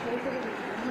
সই করে দিচ্ছি আমি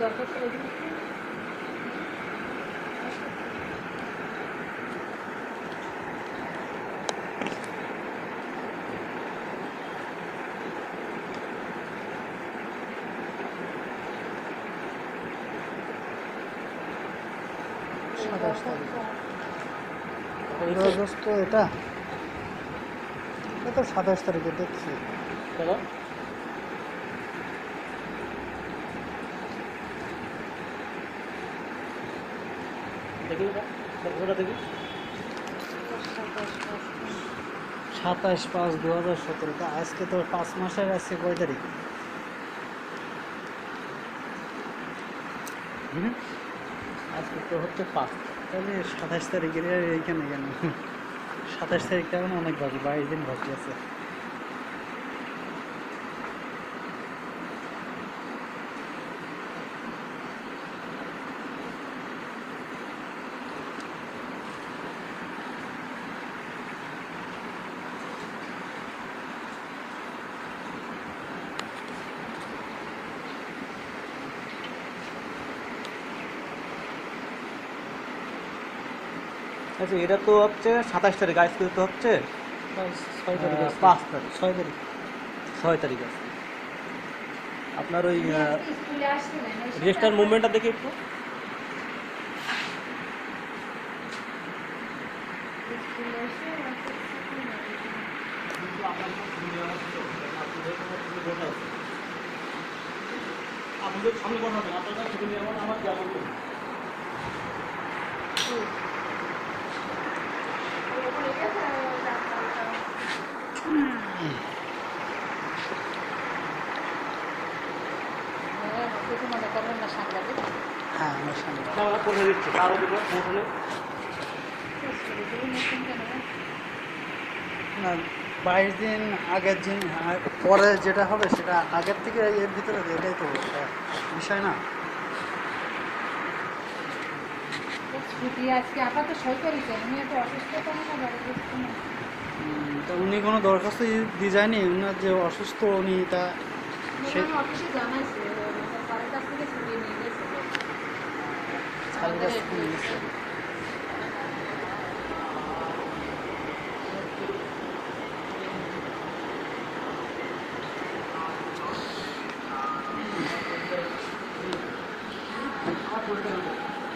দরখাস্ত লিখে গেছি এগারোটার গেছে তো এটা? এটা তো সাতাশ তারিখে দেখছি। সাতাশ পাঁচ দু হাজার সতেরো। তা আজকে তো পাঁচ মাসের আছে কয় তারিখ? আজকে তো হচ্ছে পাঁচ। তাহলে সাতাশ তারিখের এইখানে কেন সাতাশ তারিখটা এখন অনেক বাকি বাইশ দিন বাকি আছে। আচ্ছা এটা তো হচ্ছে সাতাশ তারিখ আজকে তো হচ্ছে ছয় তারিখ পাঁচ তারিখ। ছয় তারিখ। ছয় তারিখ আছে আপনার ওই রেজিস্টার মুভমেন্টটা দেখি একটু। আপনাদের সামনে কথা হবে আপনারা আমার আমার যা বলব হ্যাঁ, কিছু মনে করবেন না সাংবাদিক হ্যাঁ আমার সামনে আমরা পৌঁছে দিচ্ছি তার ওদিকে পৌঁছালে কেন না বাইশ দিন আগের দিন পরে যেটা হবে সেটা আগের থেকে এর ভিতরে এটাই তো বিষয় না ছুটি আজকে আপাতত সরকারি চাই উনি একটু অসুস্থ তো না বাড়িতে তা উনি কোনো দরখাস্ত দিয়ে যায়নি? উনার যে অসুস্থ উনি তা অফিসে জানাইছি স্যারের ছুটি নিয়ে গেছে।